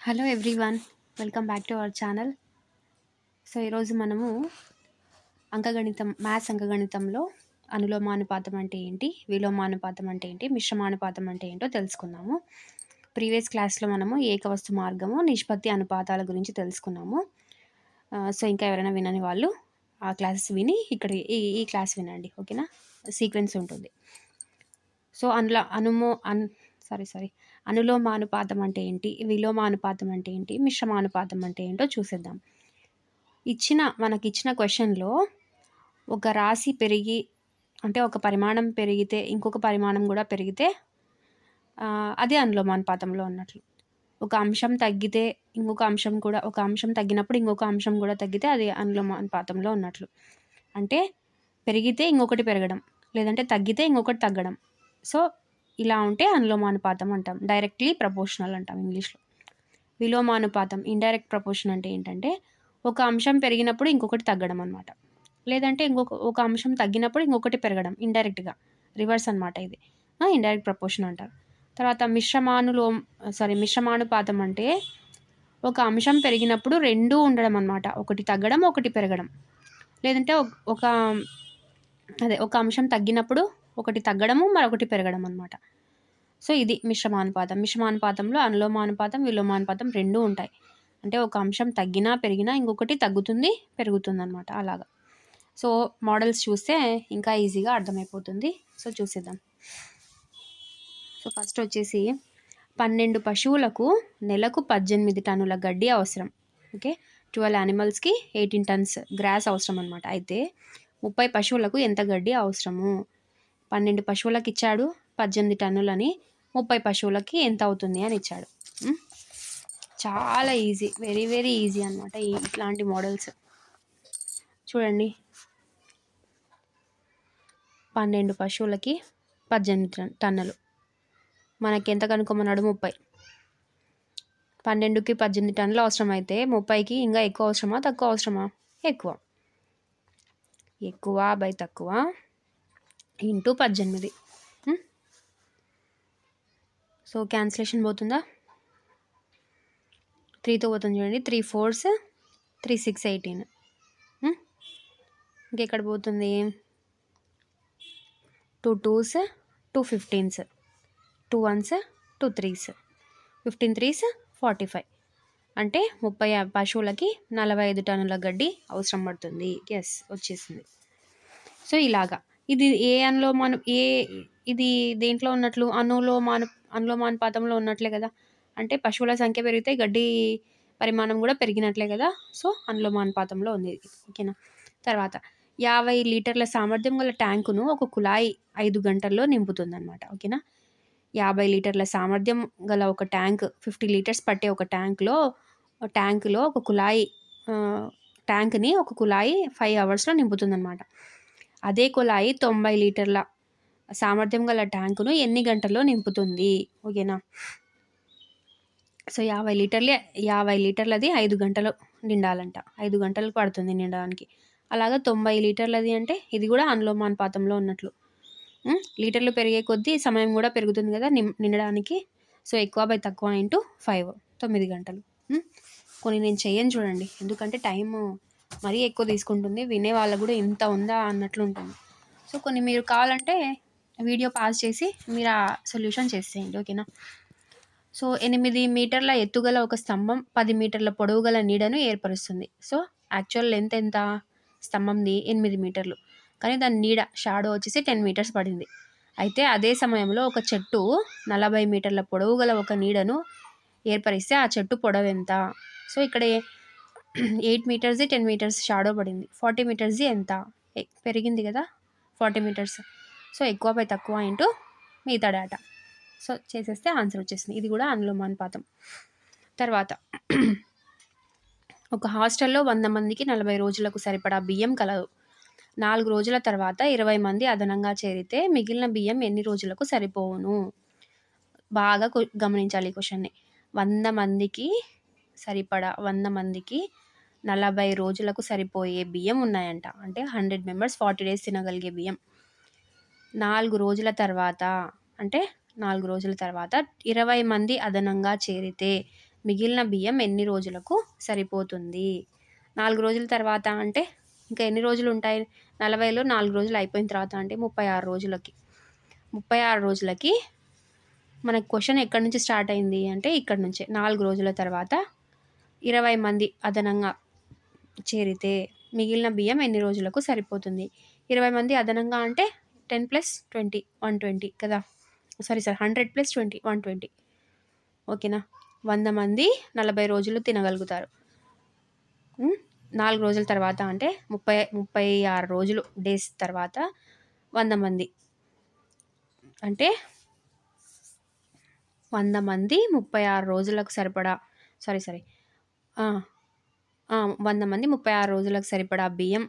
Hello everyone welcome back to our channel so ఈరోజు మనము అంకగణితం maths అంకగణితంలో అనులోమానుపాతం అంటే ఏంటి విలోమానుపాతం అంటే ఏంటి మిశ్రమానుపాతం అంటే ఏంటో తెలుసుకుందాము. ప్రీవియస్ క్లాస్లో మనము ఏకవస్తు మార్గము నిష్పత్తి అనుపాతాల గురించి తెలుసుకున్నాము. సో ఇంకా ఎవరైనా వినని వాళ్ళు ఆ క్లాసెస్ విని ఇక్కడ ఈ ఈ క్లాస్ వినండి ఓకేనా సీక్వెన్స్ ఉంటుంది. సో అనులో అనుమో అన్ సారీ సారీ అనులోమానుపాతం అంటే ఏంటి? విలోమానుపాతం అంటే ఏంటి? మిశ్రమానుపాతం అంటే ఏంటో చూసేద్దాం. ఇచ్చిన మనకి ఇచ్చిన క్వశ్చన్లో ఒక రాశి పెరిగి అంటే ఒక పరిమాణం పెరిగితే ఇంకొక పరిమాణం కూడా పెరిగితే అదే అనులోమానుపాతంలో ఉన్నట్లు. ఒక అంశం తగ్గితే ఇంకొక అంశం కూడా ఒక అంశం తగ్గినప్పుడు ఇంకొక అంశం కూడా తగ్గితే అది అనులోమానుపాతంలో ఉన్నట్లు. అంటే పెరిగితే ఇంకొకటి పెరగడం లేదంటే తగ్గితే ఇంకొకటి తగ్గడం. సో ఇలా ఉంటే అనులోమానుపాతం అంటాం. డైరెక్ట్లీ ప్రపోర్షనల్ అంటాం ఇంగ్లీష్లో. విలోమానుపాతం ఇండైరెక్ట్ ప్రపోర్షన్ అంటే ఏంటంటే ఒక అంశం పెరిగినప్పుడు ఇంకొకటి తగ్గడం అనమాట లేదంటే ఇంకొక ఒక అంశం తగ్గినప్పుడు ఇంకొకటి పెరగడం ఇండైరెక్ట్గా రివర్స్ అనమాట ఇది. ఇండైరెక్ట్ ప్రపోర్షన్ అంటారు. తర్వాత మిశ్రమానులో సారీ మిశ్రమానుపాతం అంటే ఒక అంశం పెరిగినప్పుడు రెండూ ఉండడం అనమాట ఒకటి తగ్గడం ఒకటి పెరగడం. లేదంటే ఒక- ఒక అదే ఒక అంశం తగ్గినప్పుడు ఒకటి తగ్గడము మరొకటి పెరగడం అనమాట సో ఇది మిశ్రమానుపాతం. మిశ్రమానుపాతంలో అనులోమానుపాతం విలోమానుపాతం రెండూ ఉంటాయి. అంటే ఒక అంశం తగ్గినా పెరిగినా ఇంకొకటి తగ్గుతుంది పెరుగుతుంది అనమాట అలాగా. సో మోడల్స్ చూస్తే ఇంకా ఈజీగా అర్థమైపోతుంది. సో చూసేద్దాం. సో ఫస్ట్ వచ్చేసి పన్నెండు పశువులకు నెలకు పద్దెనిమిది టన్నుల గడ్డి అవసరం. ఓకే? ట్వెల్వ్ యానిమల్స్కి ఎయిటీన్ టన్స్ గ్రాస్ అవసరం అనమాట అయితే ముప్పై పశువులకు ఎంత గడ్డి అవసరము? పన్నెండు పశువులకు ఇచ్చాడు పద్దెనిమిది టన్నులని ముప్పై పశువులకి ఎంత అవుతుంది అని ఇచ్చాడు. చాలా ఈజీ వెరీ వెరీ ఈజీ అనమాట ఇట్లాంటి మోడల్స్. చూడండి. పన్నెండు పశువులకి పద్దెనిమిది టన్- టన్నులు. మనకి ఎంత కనుక్కోమన్నాడు? ముప్పై. పన్నెండుకి పద్దెనిమిది టన్నులు అవసరమైతే ముప్పైకి ఇంకా ఎక్కువ అవసరమా తక్కువ అవసరమా? ఎక్కువ. ఎక్కువ బై తక్కువ. ఇంటూ పద్దెనిమిది. సో క్యాన్సిలేషన్ పోతుందా? త్రీతో పోతుంది చూడండి. Three fours three six eighteen. ఇంకెక్కడ పోతుంది? Two twos two fifteens. Two ones two threes. Fifteen threes forty five. అంటే ముప్పై పశువులకి నలభై ఐదు టన్నుల గడ్డి అవసరం పడుతుంది. ఎస్ వచ్చేసింది. సో ఇలాగా. ఇది ఏ అనులోమాను ఏ ఇది దేంట్లో ఉన్నట్లు? అనులోమాను అనులోమానుపాతంలో ఉన్నట్లే కదా. అంటే పశువుల సంఖ్య పెరిగితే గడ్డి పరిమాణం కూడా పెరిగినట్లే కదా. సో అనులోమానుపాతంలో ఉంది ఓకేనా? తర్వాత యాభై లీటర్ల సామర్థ్యం గల ట్యాంకును ఒక కుళాయి ఐదు గంటల్లో నింపుతుందన్నమాట. ఓకేనా? యాభై లీటర్ల సామర్థ్యం గల ఒక ట్యాంక్ ఫిఫ్టీ లీటర్స్ పట్టే ఒక ట్యాంక్లో ట్యాంకులో ఒక కుళాయి ట్యాంక్ని ఒక కుళాయి ఫైవ్ అవర్స్లో నింపుతుందన్నమాట. అదే కుళాయి తొంభై లీటర్ల సామర్థ్యం గల ట్యాంకును ఎన్ని గంటల్లో నింపుతుంది? ఓకేనా? సో యాభై లీటర్లే యాభై లీటర్లది ఐదు గంటలు నిండాలంట. ఐదు గంటలు పడుతుంది నిండడానికి. అలాగా తొంభై లీటర్లది అంటే ఇది కూడా అనులోమానుపాతంలో ఉన్నట్లు. లీటర్లు పెరిగే కొద్దీ సమయం కూడా పెరుగుతుంది కదా నిం నిండడానికి. సో ఎక్కువ బై తక్కువ ఇంటూ ఫైవ్ తొమ్మిది గంటలు. కొన్ని నేను చేయను చూడండి. ఎందుకంటే టైం మరీ ఎక్కువ తీసుకుంటుంది. వినే వాళ్ళకు కూడా ఇంత ఉందా అన్నట్లు ఉంటుంది. సో కొన్ని మీరు కావాలంటే వీడియో పాస్ చేసి మీరు ఆ సొల్యూషన్ చేసేయండి ఓకేనా? సో ఎనిమిది మీటర్ల ఎత్తుగల ఒక స్తంభం పది మీటర్ల పొడవు గల నీడను ఏర్పరుస్తుంది. సో యాక్చువల్ లెంత్ ఎంత? స్తంభంది ఎనిమిది మీటర్లు. కానీ దాని నీడ షాడో వచ్చేసి టెన్ మీటర్స్ పడింది. అయితే అదే సమయంలో ఒక చెట్టు నలభై మీటర్ల పొడవు గల ఒక నీడను ఏర్పరిస్తే ఆ చెట్టు పొడవు ఎంత? సో ఇక్కడ ఎయిట్ మీటర్స్ది టెన్ మీటర్స్ షాడో పడింది. ఫార్టీ మీటర్స్ది ఎంత? పెరిగింది కదా? ఫార్టీ మీటర్స్ సో ఎక్కువ పై తక్కువ ఇంటూ మిగతా డేటా సో చేసేస్తే ఆన్సర్ వచ్చేసింది. ఇది కూడా అనులోమానుపాతం. తర్వాత ఒక హాస్టల్లో వంద మందికి నలభై రోజులకు సరిపడా బియ్యం కలదు. నాలుగు రోజుల తర్వాత ఇరవై మంది అదనంగా చేరితే మిగిలిన బియ్యం ఎన్ని రోజులకు సరిపోవును? బాగా గమనించాలి ఈ క్వశ్చన్ని. వంద మందికి సరిపడా వంద మందికి నలభై రోజులకు సరిపోయే బియ్యం ఉన్నాయంట. అంటే హండ్రెడ్ మెంబర్స్ ఫార్టీ డేస్ తినగలిగే బియ్యం. నాలుగు రోజుల తర్వాత అంటే నాలుగు రోజుల తర్వాత ఇరవై మంది అదనంగా చేరితే మిగిలిన బియ్యం ఎన్ని రోజులకు సరిపోతుంది? నాలుగు రోజుల తర్వాత అంటే ఇంకా ఎన్ని రోజులు ఉంటాయి? నలభైలో నాలుగు రోజులు అయిపోయిన తర్వాత అంటే ముప్పై ఆరు రోజులకి. ముప్పై ఆరు రోజులకి మనకు క్వశ్చన్ ఎక్కడి నుంచి స్టార్ట్ అయింది అంటే ఇక్కడ నుంచే. నాలుగు రోజుల తర్వాత ఇరవై మంది అదనంగా చేరితే మిగిలిన బియ్యం ఎన్ని రోజులకు సరిపోతుంది? ఇరవై మంది అదనంగా అంటే ten plus twenty one twenty కదా? Sorry sir hundred plus twenty one twenty. ఓకేనా? వంద మంది నలభై రోజులు తినగలుగుతారు. నాలుగు రోజుల తర్వాత అంటే ముప్పై ముప్పై ఆరు రోజులు డేస్ తర్వాత వంద మంది. అంటే వంద మంది ముప్పై ఆరు రోజులకు సరిపడా సారీ సారీ వంద మంది ముప్పై ఆరు రోజులకు సరిపడా బియ్యం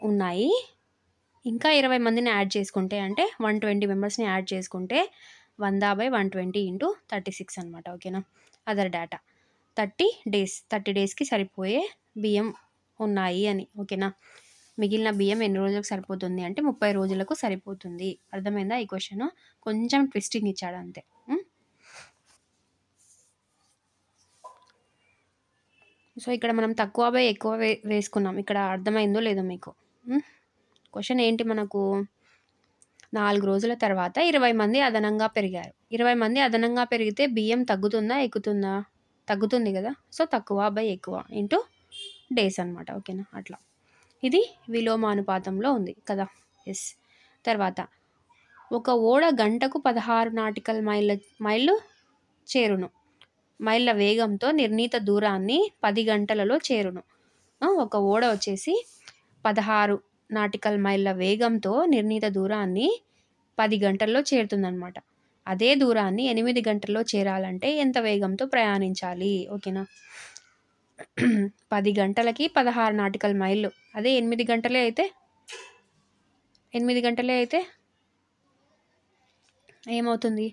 ఉన్నాయి. ఇంకా ఇరవై మందిని యాడ్ చేసుకుంటే అంటే వన్ ట్వంటీ మెంబర్స్ని యాడ్ చేసుకుంటే వంద by one twenty into thirty six అనమాట ఓకేనా? Other data. Thirty days thirty డేస్కి సరిపోయే బియ్యం ఉన్నాయి అని ఓకేనా? మిగిలిన బియ్యం ఎన్ని రోజులకు సరిపోతుంది అంటే ముప్పై రోజులకు సరిపోతుంది. అర్థమైందా ఈ క్వశ్చన్? కొంచెం ట్విస్టింగ్ ఇచ్చాడు అంతే సో ఇక్కడ మనం తక్కువ బై ఎక్కువ వే వేసుకున్నాం. ఇక్కడ అర్థమైందో లేదో మీకు క్వశ్చన్ ఏంటి మనకు? నాలుగు రోజుల తర్వాత ఇరవై మంది అదనంగా పెరిగారు. ఇరవై మంది అదనంగా పెరిగితే బియ్యం తగ్గుతుందా ఎక్కుతుందా? తగ్గుతుంది కదా. సో తక్కువ బై ఎక్కువ ఇంటూ డేస్ అనమాట ఓకేనా? అట్లా. ఇది విలోమానుపాతంలో ఉంది కదా. ఎస్ తర్వాత ఒక ఓడ గంటకు పదహారు నాటికల్ మైళ్ళ మైళ్ళు చేరును. మైళ్ళ వేగంతో నిర్ణీత దూరాన్ని పది గంటలలో చేరును. ఒక ఓడ వచ్చేసి పదహారు నాటికల్ మైళ్ళ వేగంతో నిర్ణీత దూరాన్ని పది గంటల్లో చేరుతుందనమాట అదే దూరాన్ని ఎనిమిది గంటల్లో చేరాలంటే ఎంత వేగంతో ప్రయాణించాలి? ఓకేనా? పది గంటలకి పదహారు నాటికల్ మైళ్ళు. అదే ఎనిమిది గంటలే అయితే? ఎనిమిది గంటలే అయితే? ఏమవుతుంది?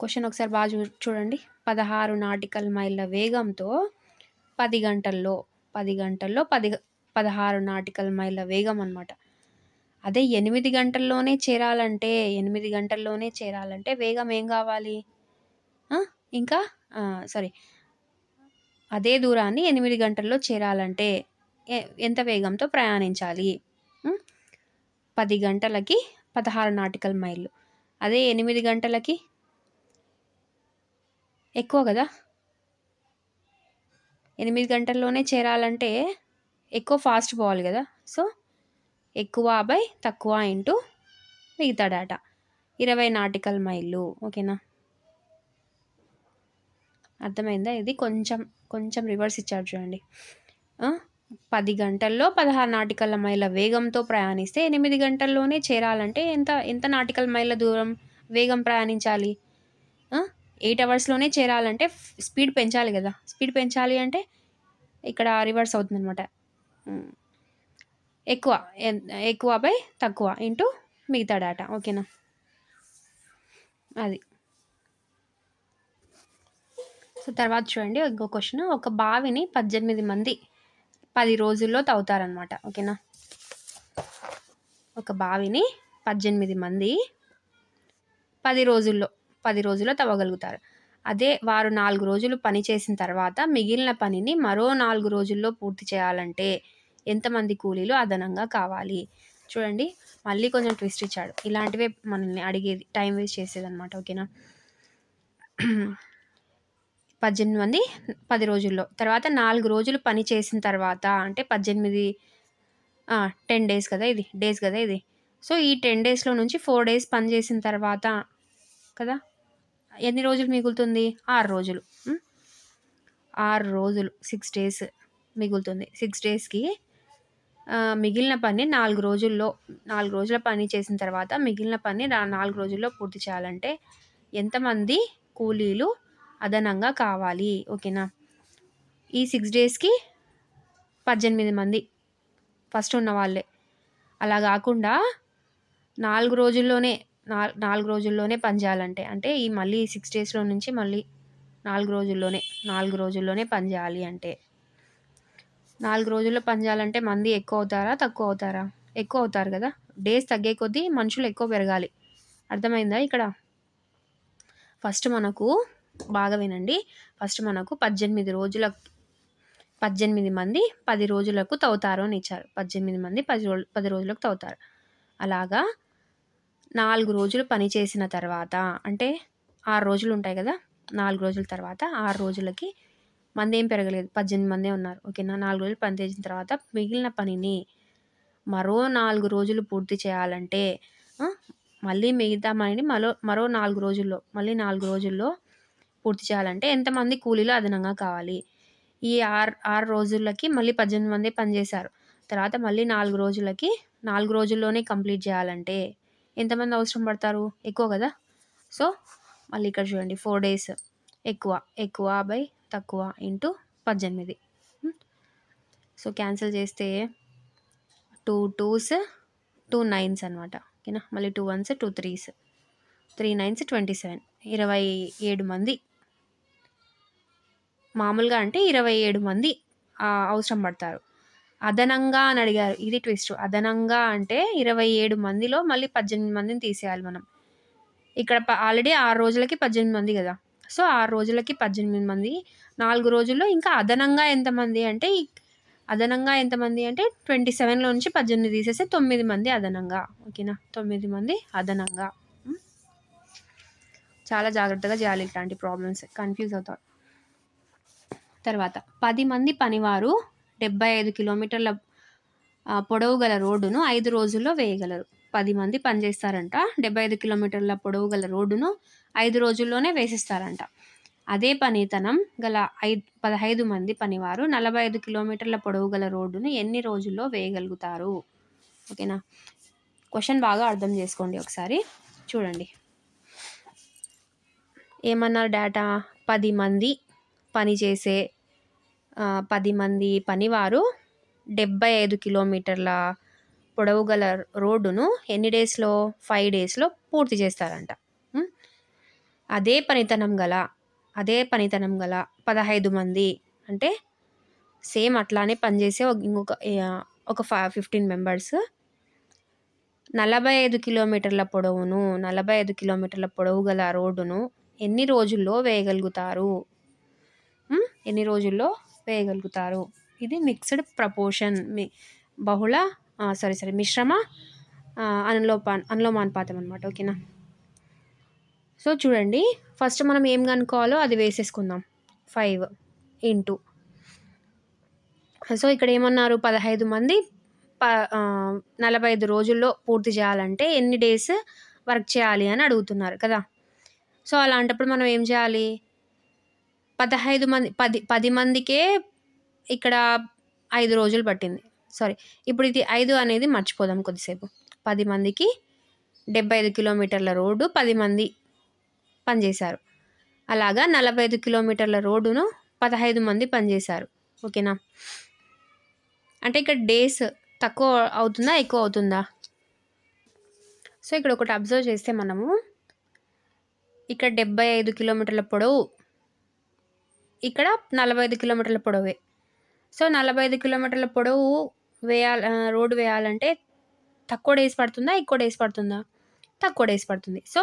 క్వశ్చన్ ఒకసారి బాగా చూ చూడండి. పదహారు నాటికల్ మైళ్ళ వేగంతో పది గంటల్లో పది గంటల్లో పది పదహారు నాటికల్ మైళ్ళ వేగం అనమాట అదే ఎనిమిది గంటల్లోనే చేరాలంటే ఎనిమిది గంటల్లోనే చేరాలంటే వేగం ఏం కావాలి? ఇంకా? సారీ అదే దూరాన్ని ఎనిమిది గంటల్లో చేరాలంటే ఎంత వేగంతో ప్రయాణించాలి? పది గంటలకి పదహారు నాటికల్ మైళ్ళు. అదే ఎనిమిది గంటలకి? ఎక్కువ కదా? ఎనిమిది గంటల్లోనే చేరాలంటే ఎక్కువ ఫాస్ట్ పోవాలి కదా. సో ఎక్కువ బై తక్కువ ఇంటూ మిగతా డేటా. ఇరవై నాటికల్ మైళ్ళు ఓకేనా? అర్థమైందా? ఇది కొంచెం కొంచెం రివర్స్ ఇచ్చాడు చూడండి. పది గంటల్లో పదహారు నాటికల్ మైళ్ళ వేగంతో ప్రయాణిస్తే ఎనిమిది గంటల్లోనే చేరాలంటే ఎంత ఎంత నాటికల్ మైళ్ళ దూరం వేగం ప్రయాణించాలి? ఎయిట్ అవర్స్లోనే చేరాలంటే స్పీడ్ పెంచాలి కదా. స్పీడ్ పెంచాలి అంటే ఇక్కడ రివర్స్ అవుతుంది అనమాట ఎక్కువ ఎక్కువ బై తక్కువ ఇంటూ మిగతా డేటా. ఓకేనా? అది. సో తర్వాత చూడండి ఇంకో క్వశ్చన్. ఒక బావిని పద్దెనిమిది మంది పది రోజుల్లో తవ్వుతారనమాట ఓకేనా? ఒక బావిని పద్దెనిమిది మంది పది రోజుల్లో పది రోజుల్లో తవ్వగలుగుతారు. అదే వారు నాలుగు రోజులు పని చేసిన తర్వాత మిగిలిన పనిని మరో నాలుగు రోజుల్లో పూర్తి చేయాలంటే ఎంతమంది కూలీలు అదనంగా కావాలి? చూడండి మళ్ళీ కొంచెం ట్విస్ట్ ఇచ్చాడు. ఇలాంటివే మనల్ని అడిగేది టైం వేస్ట్ చేసేది అనమాట ఓకేనా పద్దెనిమిది మంది పది రోజుల్లో. తర్వాత నాలుగు రోజులు పని చేసిన తర్వాత అంటే పద్దెనిమిది టెన్ డేస్ కదా ఇది? డేస్ కదా ఇది? సో ఈ టెన్ డేస్లో నుంచి ఫోర్ డేస్ పని చేసిన తర్వాత కదా? ఎన్ని రోజులు మిగులుతుంది? ఆరు రోజులు. ఆరు రోజులు సిక్స్ డేస్ మిగులుతుంది. సిక్స్ డేస్కి మిగిలిన పని నాలుగు రోజుల్లో నాలుగు రోజుల పని చేసిన తర్వాత మిగిలిన పని నాలుగు రోజుల్లో పూర్తి చేయాలంటే ఎంతమంది కూలీలు అదనంగా కావాలి? ఓకేనా? ఈ సిక్స్ డేస్కి పద్దెనిమిది మంది ఫస్ట్ ఉన్న వాళ్ళే అలా కాకుండా నాలుగు రోజుల్లోనే నాలుగు రోజుల్లోనే పని చేయాలంటే. అంటే ఈ మళ్ళీ సిక్స్ డేస్లో నుంచి మళ్ళీ నాలుగు రోజుల్లోనే నాలుగు రోజుల్లోనే పని చేయాలి అంటే. నాలుగు రోజుల్లో పని చేయాలంటే మంది ఎక్కువ అవుతారా తక్కువ అవుతారా? ఎక్కువ అవుతారు కదా. డేస్ తగ్గే కొద్దీ మనుషులు ఎక్కువ పెరగాలి. అర్థమైందా ఇక్కడ? ఫస్ట్ మనకు బాగా వినండి. ఫస్ట్ మనకు పద్దెనిమిది రోజుల పద్దెనిమిది మంది పది రోజులకు తవ్వుతారు అని ఇచ్చారు. పద్దెనిమిది మంది పది రోజు పది రోజులకు తవ్వుతారు. అలాగా నాలుగు రోజులు పని చేసిన తర్వాత అంటే ఆరు రోజులు ఉంటాయి కదా నాలుగు రోజుల తర్వాత ఆరు రోజులకి మంది ఏం పెరగలేదు. పద్దెనిమిది మందే ఉన్నారు. ఓకేనా? నాలుగు రోజులు పని చేసిన తర్వాత మిగిలిన పనిని మరో నాలుగు రోజులు పూర్తి చేయాలంటే మళ్ళీ మిగతా పనిని మరో మరో నాలుగు రోజుల్లో మళ్ళీ నాలుగు రోజుల్లో పూర్తి చేయాలంటే ఎంతమంది కూలీలు అదనంగా కావాలి? ఈ ఆరు ఆరు రోజులకి మళ్ళీ పద్దెనిమిది మంది పనిచేశారు తర్వాత మళ్ళీ నాలుగు రోజులకి నాలుగు రోజుల్లోనే కంప్లీట్ చేయాలంటే ఎంతమంది అవసరం పడతారు? ఎక్కువ కదా? సో మళ్ళీ ఇక్కడ చూడండి. ఫోర్ డేస్ ఎక్కువ. ఎక్కువ బై తక్కువ ఇంటూ పద్దెనిమిది. Hmm. సో క్యాన్సిల్ చేస్తే టూ టూస్ టూ నైన్స్ అనమాట ఓకేనా? మళ్ళీ two ones two threes three nines twenty seven ఇరవై ఏడు మంది. మామూలుగా అంటే ఇరవై ఏడు మంది అవసరం పడతారు. అదనంగా అని అడిగారు. ఇది ట్విస్ట్. అదనంగా అంటే ఇరవై ఏడు మందిలో మళ్ళీ పద్దెనిమిది మందిని తీసేయాలి మనం. ఇక్కడ ఆల్రెడీ ఆరు రోజులకి పద్దెనిమిది మంది కదా. సో ఆరు రోజులకి పద్దెనిమిది మంది. నాలుగు రోజుల్లో ఇంకా అదనంగా ఎంతమంది అంటే అదనంగా ఎంతమంది అంటే ట్వంటీ సెవెన్లో నుంచి పద్దెనిమిది తీసేస్తే తొమ్మిది మంది అదనంగా. ఓకేనా? తొమ్మిది మంది అదనంగా. చాలా జాగ్రత్తగా చేయాలి ఇట్లాంటి ప్రాబ్లమ్స్. కన్ఫ్యూజ్ అవుతారు తర్వాత పది మంది పనివారు డెబ్బై ఐదు కిలోమీటర్ల పొడవు గల రోడ్డును ఐదు రోజుల్లో వేయగలరు. పది మంది పనిచేస్తారంట. డెబ్బై ఐదు కిలోమీటర్ల పొడవు గల రోడ్డును ఐదు రోజుల్లోనే వేసిస్తారంట. అదే పనితనం గల ఐదు పదహైదు మంది పనివారు నలభై ఐదు కిలోమీటర్ల పొడవు గల రోడ్డును ఎన్ని రోజుల్లో వేయగలుగుతారు? ఓకేనా? క్వశ్చన్ బాగా అర్థం చేసుకోండి ఒకసారి. చూడండి. ఏమన్నారు డేటా? పది మంది పనిచేసే పది మంది పనివారు డెబ్బై ఐదు కిలోమీటర్ల పొడవు గల రోడ్డును ఎన్ని డేస్లో ఫైవ్ డేస్లో పూర్తి చేస్తారంట. అదే పనితనం గల అదే పనితనం గల పదహైదు మంది అంటే సేమ్ అట్లానే పనిచేసే ఇంకొక ఒక ఫిఫ్టీన్ మెంబర్స్. నలభై ఐదు కిలోమీటర్ల పొడవును నలభై ఐదు కిలోమీటర్ల పొడవు గల రోడ్డును ఎన్ని రోజుల్లో వేయగలుగుతారు? ఎన్ని రోజుల్లో వేయగలుగుతారు. ఇది మిక్స్డ్ ప్రపోర్షన్. మీ బహుళ సారీ సారీ మిశ్రమ అనులోపా అనులోమానుపాతం అనమాట ఓకేనా? సో చూడండి. ఫస్ట్ మనం ఏం కనుక్కోవాలో అది వేసేసుకుందాం. Five into. సో ఇక్కడ ఏమన్నారు? పదహైదు మంది ప నలభై ఐదు రోజుల్లో పూర్తి చేయాలంటే ఎన్ని డేస్ వర్క్ చేయాలి అని అడుగుతున్నారు కదా. సో అలాంటప్పుడు మనం ఏం చేయాలి? పదహైదు మంది పది పది మందికే ఇక్కడ ఐదు రోజులు పట్టింది. సారీ ఇప్పుడు ఇది ఐదు అనేది మర్చిపోదాం కొద్దిసేపు. పది మందికి డెబ్బై ఐదు కిలోమీటర్ల రోడ్డు పది మంది పనిచేశారు. అలాగా నలభై ఐదు కిలోమీటర్ల రోడ్డును పదహైదు మంది పనిచేశారు. ఓకేనా? అంటే ఇక్కడ డేస్ తక్కువ అవుతుందా ఎక్కువ అవుతుందా? సో ఇక్కడ ఒకటి అబ్జర్వ్ చేస్తే మనము ఇక్కడ డెబ్బై ఐదు కిలోమీటర్ల పొడవు ఇక్కడ నలభై ఐదు కిలోమీటర్ల పొడవే. సో నలభై ఐదు కిలోమీటర్ల పొడవు వేయాలి రోడ్డు వేయాలంటే తక్కువ డేస్ పడుతుందా ఎక్కువ డేస్ పడుతుందా? తక్కువ డేస్ పడుతుంది. సో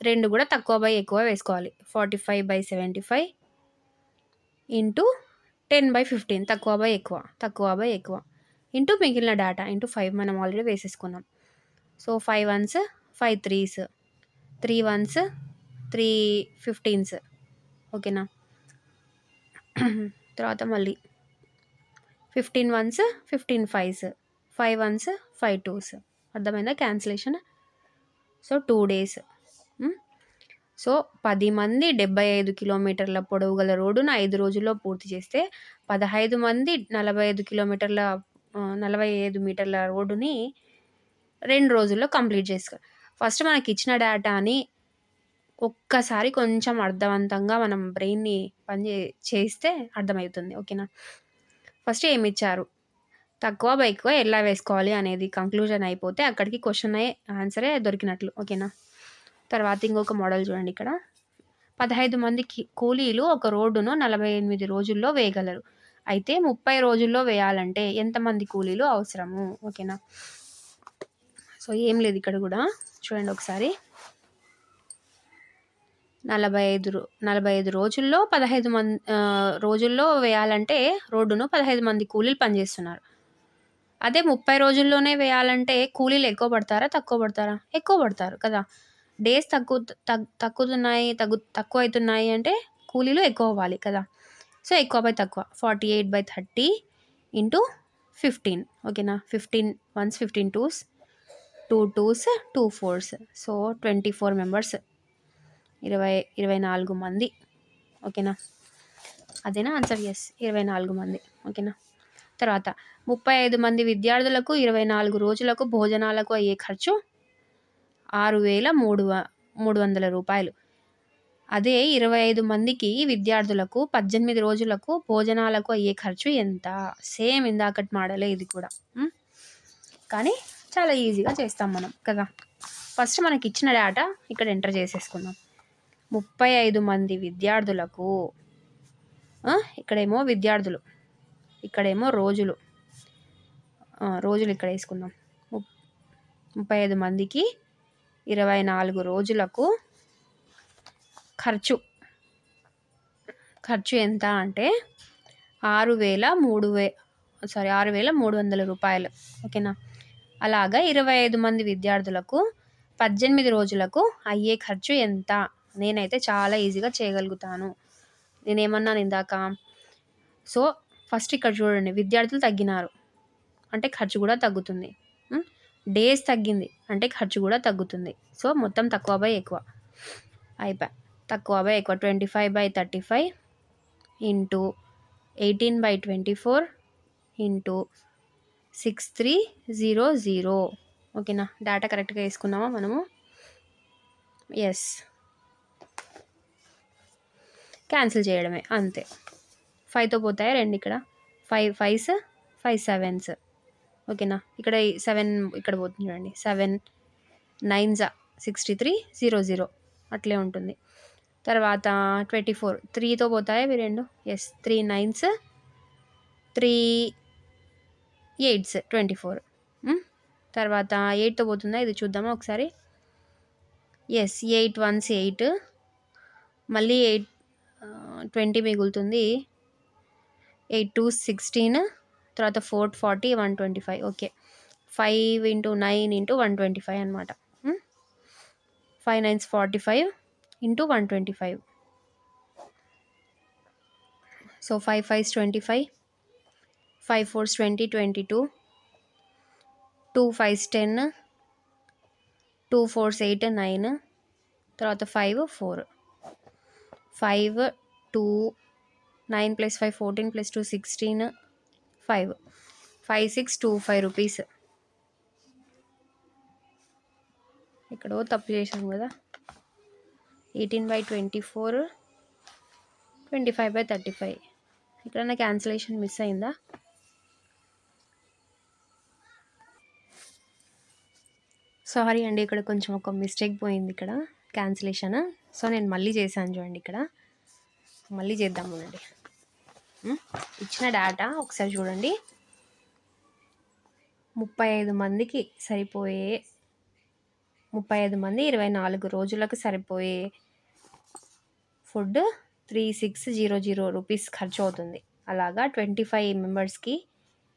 రెండు కూడా తక్కువ బై ఎక్కువ వేసుకోవాలి. Forty five by seventy five into ten by fifteen. తక్కువ బై ఎక్కువ తక్కువ బై ఎక్కువ ఇంటూ మిగిలిన డేటా ఇంటూ ఫైవ్ మనం ఆల్రెడీ వేసేసుకున్నాం. So five ones five threes three ones three fifteens. ఓకేనా? తర్వాత మళ్ళీ fifteen ones fifteen fives five ones five twos అర్థమైందా? Cancellation so two days so పది మంది డెబ్బై ఐదు కిలోమీటర్ల పొడవు గల రోడ్డును ఐదు రోజుల్లో పూర్తి చేస్తే పదహైదు మంది నలభై ఐదు కిలోమీటర్ల నలభై ఐదు మీటర్ల రోడ్డుని రెండు రోజుల్లో కంప్లీట్ చేసుకో ఫస్ట్ మనకి ఇచ్చిన డేటాని ఒక్కసారి కొంచెం అర్థవంతంగా మనం బ్రెయిన్ని పని చేస్తే అర్థమవుతుంది ఓకేనా? ఫస్ట్ ఏమి ఇచ్చారు తక్కువ ఎక్కువ ఎలా వేసుకోవాలి అనేది కంక్లూజన్ అయిపోతే అక్కడికి క్వశ్చన్ అయ్యే ఆన్సరే దొరికినట్లు ఓకేనా? తర్వాత ఇంకొక మోడల్ చూడండి ఇక్కడ. పదహైదు మంది కూలీలు ఒక రోడ్డును నలభై ఎనిమిది రోజుల్లో వేయగలరు. అయితే ముప్పై రోజుల్లో వేయాలంటే ఎంతమంది కూలీలు అవసరము ఓకేనా? సో ఏం లేదు ఇక్కడ కూడా. చూడండి ఒకసారి. నలభై ఐదు నలభై ఐదు రోజుల్లో పదహైదు మంది రోజుల్లో వేయాలంటే రోడ్డును పదహైదు మంది కూలీలు పనిచేస్తున్నారు. అదే ముప్పై రోజుల్లోనే వేయాలంటే కూలీలు ఎక్కువ పడతారా తక్కువ పడతారా? ఎక్కువ పడతారు కదా. డేస్ తక్కువ తగ్గుతున్నాయి తగ్గు తక్కువ అవుతున్నాయి అంటే కూలీలు ఎక్కువ అవ్వాలి కదా. సో ఎక్కువ బై తక్కువ forty eight by thirty into fifteen ఓకేనా? Fifteen ones fifteen twos two twos two fours so twenty four members ఇరవై ఇరవై నాలుగు మంది. ఓకేనా? అదేనా? ఆన్సర్ ఎస్ ఇరవై నాలుగు మంది. ఓకేనా? తర్వాత ముప్పై ఐదు మంది విద్యార్థులకు ఇరవై నాలుగు రోజులకు భోజనాలకు అయ్యే ఖర్చు ఆరు వేల మూడు మూడు వందల రూపాయలు. అదే ఇరవై ఐదు మందికి విద్యార్థులకు పద్దెనిమిది రోజులకు భోజనాలకు అయ్యే ఖర్చు ఎంత? సేమ్ ఇందాకటి మాడలే ఇది కూడా. కానీ చాలా ఈజీగా చేస్తాం మనం కదా? ఫస్ట్ మనకి ఇచ్చిన డేటా ఇక్కడ ఎంటర్ చేసేసుకుందాం. ముప్పై ఐదు మంది విద్యార్థులకు ఇక్కడేమో విద్యార్థులు ఇక్కడేమో రోజులు రోజులు ఇక్కడ వేసుకుందాం. ముప్పై ఐదు మందికి ఇరవై నాలుగు రోజులకు ఖర్చు. ఖర్చు ఎంత అంటే ఆరు వేల మూడు వే సారీ ఆరు వేల మూడు వందల రూపాయలు. ఓకేనా? అలాగా ఇరవై ఐదు మంది విద్యార్థులకు పద్దెనిమిది రోజులకు అయ్యే ఖర్చు ఎంత? నేనైతే చాలా ఈజీగా చేయగలుగుతాను. నేనేమన్నాను ఇందాక సో ఫస్ట్ ఇక్కడ చూడండి విద్యార్థులు తగ్గినారు. అంటే ఖర్చు కూడా తగ్గుతుంది. డేస్ తగ్గింది. అంటే ఖర్చు కూడా తగ్గుతుంది. సో మొత్తం తక్కువ బై ఎక్కువ. అయిపోయా తక్కువ బై ఎక్కువ. Twenty five by thirty five into eighteen by twenty four into six three zero zero. ఓకేనా? డేటా కరెక్ట్గా వేసుకున్నామా మనము? ఎస్ క్యాన్సిల్ చేయడమే అంతే. ఫైవ్తో పోతాయి రెండు ఇక్కడ? Five fives five sevens. ఓకేనా? ఇక్కడ సెవెన్ ఇక్కడ పోతుంది చూడండి. సెవెన్ నైన్జా సిక్స్టీ త్రీ జీరో జీరో. అట్లే ఉంటుంది. తర్వాత ట్వంటీ ఫోర్. త్రీతో పోతాయా ఇవి రెండు? Yes three nines three eights twenty four. తర్వాత ఎయిట్తో పోతుందా? ఇది చూద్దామా ఒకసారి. Yes eight ones eight. మళ్ళీ ఎయిట్ ట్వంటీ మిగులుతుంది. ఎయిట్ టూ సిక్స్టీన్ తర్వాత four forty one twenty five. Okay. Five into nine into one twenty five అనమాట five nines forty five into one twenty five. So five fives twenty five five fours twenty twenty two. Two fives ten two fours eight nine తర్వాత five four. Five two nine plus five fourteen plus two sixteen five. Five six two five rupees. ఎక్కడో తప్పు చేశాను కదా. Eighteen by twenty four twenty five by thirty five. ఎక్కడన్నా cancellation miss అయిందా? Sorry అండి ఇక్కడ కొంచెం ఒక మిస్టేక్ పోయింది ఇక్కడ. క్యాన్సిలేషన్? సో నేను మళ్ళీ చేశాను చూడండి ఇక్కడ. మళ్ళీ చేద్దాం ఉండండి. ఇచ్చిన డేటా ఒకసారి చూడండి. ముప్పై ఐదు మందికి సరిపోయే ముప్పై ఐదు మంది ఇరవై నాలుగు రోజులకు సరిపోయే food three six zero zero rupees ఖర్చు అవుతుంది. అలాగా ట్వంటీ ఫైవ్ మెంబర్స్కి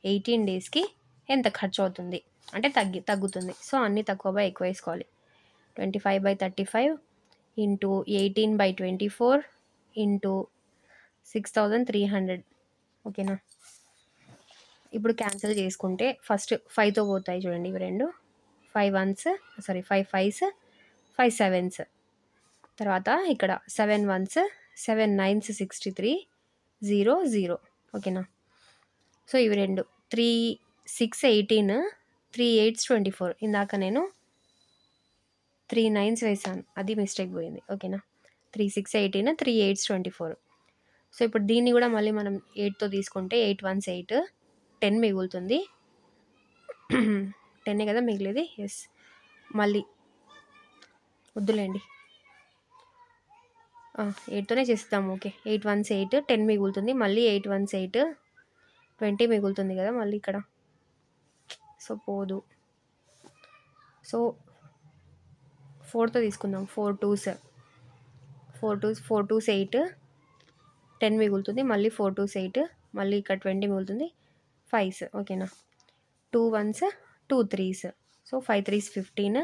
ఎయిటీన్ డేస్కి ఎంత ఖర్చు అవుతుంది? అంటే తగ్గి తగ్గుతుంది. సో అన్నీ తక్కువ ఎక్కువ వేసుకోవాలి. Twenty five by thirty five into eighteen by twenty four into six thousand three hundred. ఓకేనా? ఇప్పుడు క్యాన్సిల్ చేసుకుంటే ఫస్ట్ ఫైవ్తో పోతాయి చూడండి ఇవి రెండు. Five ones sorry five fives five sevens. తర్వాత ఇక్కడ seven ones seven nines sixty three zero zero. ఓకేనా? సో ఇవి రెండు. Three six eighteen three eights twenty four. ఇందాక నేను త్రీ నైన్స్ వేసాను. అది మిస్టేక్ పోయింది. ఓకేనా? Three six eighteen? Three eights twenty four. So ఇప్పుడు దీన్ని కూడా మళ్ళీ మనం ఎయిట్తో తీసుకుంటే ఎయిట్ వన్స్ ఎయిట్ టెన్ మిగులుతుంది. టెన్నే కదా మిగిలేది? ఎస్ మళ్ళీ వద్దులేండి. ఎయిట్తోనే చేస్తాము okay. Eight ones eight ten మిగులుతుంది. మళ్ళీ ఎయిట్ వన్స్ ఎయిట్ ట్వంటీ మిగులుతుంది కదా మళ్ళీ ఇక్కడ. సో పోదు. సో ఫోర్తో తీసుకుందాం. Four twos. Four twos four twos eight. Ten మిగులుతుంది. మళ్ళీ ఫోర్ టూస్ ఎయిట్. మళ్ళీ ఇక్కడ ట్వంటీ మిగులుతుంది. ఫైవ్స్. ఓకేనా? Two ones two threes. So five threes fifteen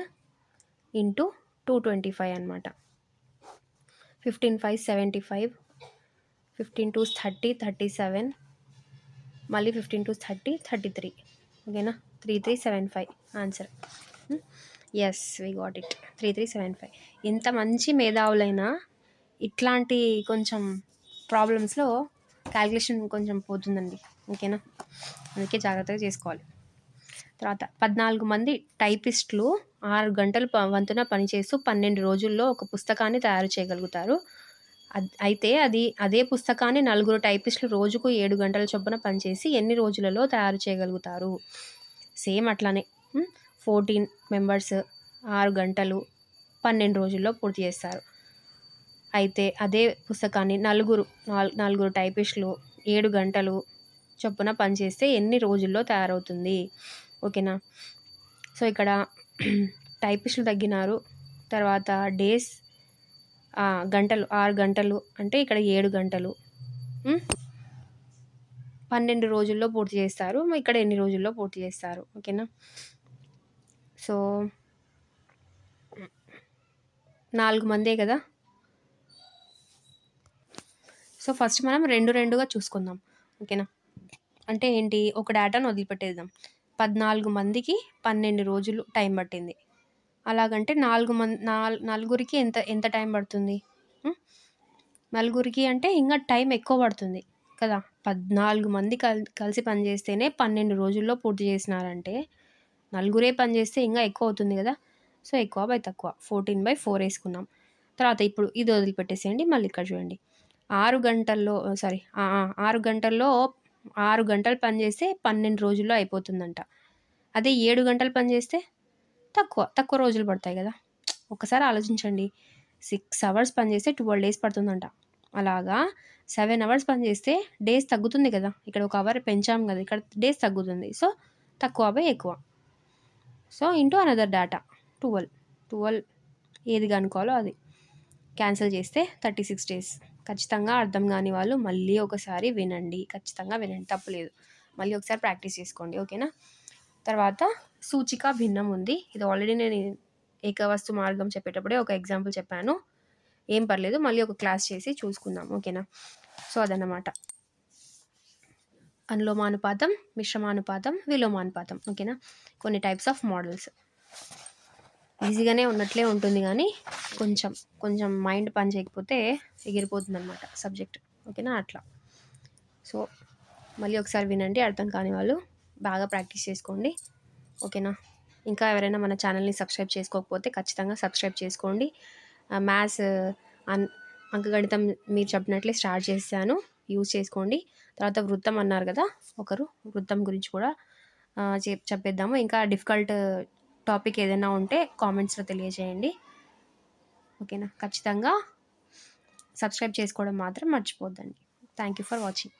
into two twenty five అనమాట fifteen five seventy five. Fifteen twos thirty thirty seven. మళ్ళీ fifteen twos thirty thirty three. ఓకేనా? Three three seven five. Answer. Yes we got it three three seven five ఎంత మంచి మేధావులైనా ఇట్లాంటి కొంచెం ప్రాబ్లమ్స్లో calculation కొంచెం పోతుందండి. ఓకేనా? అందుకే జాగ్రత్తగా చేసుకోవాలి. తర్వాత పద్నాలుగు మంది టైపిస్టులు ఆరు గంటలు ప- వంతున పనిచేస్తూ పన్నెండు రోజుల్లో ఒక పుస్తకాన్ని తయారు చేయగలుగుతారు. అయితే అది అదే పుస్తకాన్ని నలుగురు టైపిస్టులు రోజుకు ఏడు గంటల చొప్పున పనిచేసి ఎన్ని రోజులలో తయారు చేయగలుగుతారు? సేమ్ అట్లానే. ఫోర్టీన్ మెంబర్స్ ఆరు గంటలు పన్నెండు రోజుల్లో పూర్తి చేస్తారు. అయితే అదే పుస్తకాన్ని నలుగురు నాలుగు నలుగురు టైపిస్టులు ఏడు గంటలు చొప్పున పనిచేస్తే ఎన్ని రోజుల్లో తయారవుతుంది? ఓకేనా? సో ఇక్కడ టైపిస్టులు తగ్గినారు. తర్వాత డేస్ గంటలు ఆరు గంటలు అంటే ఇక్కడ ఏడు గంటలు. పన్నెండు రోజుల్లో పూర్తి చేస్తారు. ఇక్కడ ఎన్ని రోజుల్లో పూర్తి చేస్తారు? ఓకేనా? సో నాలుగు మందే కదా? సో ఫస్ట్ మనం రెండు రెండుగా చూసుకుందాం. ఓకేనా? అంటే ఏంటి? ఒక డేటాను వదిలిపెట్టేద్దాం. పద్నాలుగు మందికి పన్నెండు రోజులు టైం పట్టింది. అలాగంటే నాలుగు మంది నాల్ నలుగురికి ఎంత ఎంత టైం పడుతుంది? నలుగురికి అంటే ఇంకా టైం ఎక్కువ పడుతుంది కదా? పద్నాలుగు మంది కల్ కలిసి పనిచేస్తేనే పన్నెండు రోజుల్లో పూర్తి చేసినారంటే నలుగురే పని చేస్తే ఇంకా ఎక్కువ అవుతుంది కదా? సో ఎక్కువ బై తక్కువ. ఫోర్టీన్ బై ఫోర్ వేసుకున్నాం. తర్వాత ఇప్పుడు ఇది వదిలిపెట్టేసేయండి మళ్ళీ ఇక్కడ చూడండి. ఆరు గంటల్లో సారీ ఆరు గంటల్లో ఆరు గంటలు పని చేస్తే పన్నెండు రోజుల్లో అయిపోతుందంట. అదే ఏడు గంటలు పని చేస్తే తక్కువ తక్కువ రోజులు పడతాయి కదా? ఒకసారి ఆలోచించండి. సిక్స్ అవర్స్ పని చేస్తే ట్వెల్వ్ డేస్ పడుతుందంట. అలాగా? సెవెన్ అవర్స్ పని చేస్తే డేస్ తగ్గుతుంది కదా? ఇక్కడ ఒక అవర్ పెంచాం కదా ఇక్కడ డేస్ తగ్గుతుంది. సో తక్కువ బై ఎక్కువ. So into another data twelve. Twelve ఏది కనుక్కోవాలో అది. క్యాన్సిల్ చేస్తే థర్టీ సిక్స్ డేస్. ఖచ్చితంగా అర్థం కాని వాళ్ళు మళ్ళీ ఒకసారి వినండి. ఖచ్చితంగా వినండి. తప్పులేదు మళ్ళీ ఒకసారి ప్రాక్టీస్ చేసుకోండి. ఓకేనా? తర్వాత సూచిక భిన్నం ఉంది. ఇది ఆల్రెడీ నేను ఏకవస్తు మార్గం చెప్పేటప్పుడే ఒక ఎగ్జాంపుల్ చెప్పాను. ఏం పర్లేదు. మళ్ళీ ఒక క్లాస్ చేసి చూసుకుందాం. ఓకేనా? సో అదన్నమాట. అనులోమానుపాతం మిశ్రమానుపాతం విలోమానుపాతం. ఓకేనా కొన్ని టైప్స్ ఆఫ్ మోడల్స్ ఈజీగానే ఉన్నట్లే ఉంటుంది కానీ కొంచెం కొంచెం మైండ్ పని చేయకపోతే ఎగిరిపోతుంది అనమాట సబ్జెక్ట్ ఓకేనా అట్లా. సో మళ్ళీ ఒకసారి వినండి అర్థం కాని వాళ్ళు బాగా ప్రాక్టీస్ చేసుకోండి. ఓకేనా ఇంకా ఎవరైనా మన ఛానల్ని సబ్స్క్రైబ్ చేసుకోకపోతే ఖచ్చితంగా సబ్స్క్రైబ్ చేసుకోండి. మ్యాథ్స్ అన్ అంకగణితం మీరు చెప్పినట్లే స్టార్ట్ చేశాను. యూజ్ చేసుకోండి. తర్వాత వృత్తం అన్నారు కదా ఒకరు వృత్తం గురించి కూడా చెప్ చెప్పేద్దాము. ఇంకా డిఫికల్ట్ టాపిక్ ఏదైనా ఉంటే కామెంట్స్లో తెలియజేయండి. ఓకేనా? ఖచ్చితంగా సబ్స్క్రైబ్ చేసుకోవడం మాత్రం మర్చిపోద్దండి. Thank you for watching.